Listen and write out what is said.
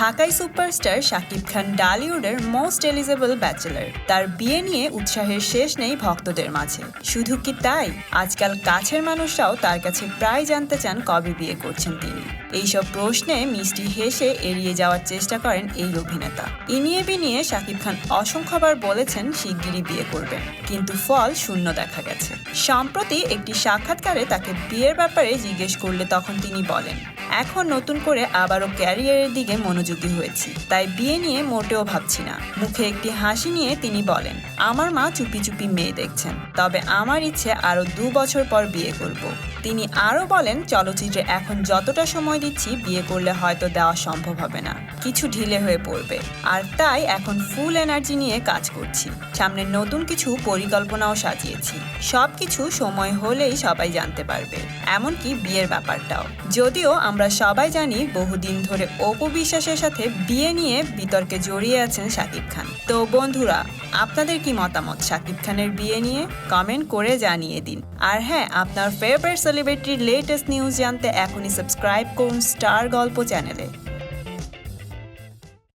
ঢাকাই সুপারস্টার শাকিব খান ডালিউডের most eligible bachelor. তার বিয়ে নিয়ে উৎসাহের শেষ নেই ভক্তদের মাঝে। শুধু কি তাই? আজকাল কাছের মানুষরাও তার কাছে প্রায় জানতে চান কবে বিয়ে করছেন তিনি। এইসব প্রশ্নে মিষ্টি হেসে এড়িয়ে যাওয়ার চেষ্টা করেন এই অভিনেতা। ইনিয়ে বিনিয়ে শাকিব খান অসংখ্যবার বলেছেন শিগগিরই বিয়ে করবেন। কিন্তু ফল শূন্য দেখা গেছে। সম্প্রতি একটি সাক্ষাৎকারে তাকে বিয়ের ব্যাপারে জিজ্ঞেস করলে তখন তিনি বলেন, এখন নতুন করে আবারও ক্যারিয়ারের দিকে মনোযোগী হয়েছি। তাই বিয়ে নিয়ে মোটেও ভাবছি না। মুখে একটি হাসি নিয়ে তিনি বলেন, আমার মা চুপি চুপি মেয়ে দেখছেন। তবে আমার ইচ্ছে আরও দু বছর পর বিয়ে করব। তিনি আরও বলেন, চলচ্চিত্রে এখন যতটা সময় দিচ্ছি, বিয়ে করলে হয়তো দেওয়া সম্ভব হবে না। কিছু ঢিলে হয়ে পড়বে। আর তাই এখন ফুল এনার্জি নিয়ে কাজ করছি। সামনে নতুন কিছু পরিকল্পনাও সাজিয়েছি। সব কিছু সময় হলেই সবাই জানতে পারবে। এমনকি বিয়ের ব্যাপারটাও। যদিও আমরা সবাই জানি বহুদিন ধরে অপু বিশ্বাসের সাথে বিয়ে নিয়ে বিতর্কে জড়িয়ে আছেন শাকিব খান। তো বন্ধুরা, আপনাদের কি মতামত শাকিব খানের বিয়ে নিয়ে? কমেন্ট করে জানিয়ে দিন। আর হ্যাঁ আপনার ফেভারিট সেলিব্রিটির লেটেস্ট নিউজ জানতে এখনই সাবস্ক্রাইব করুন স্টার গল্প চ্যানেলে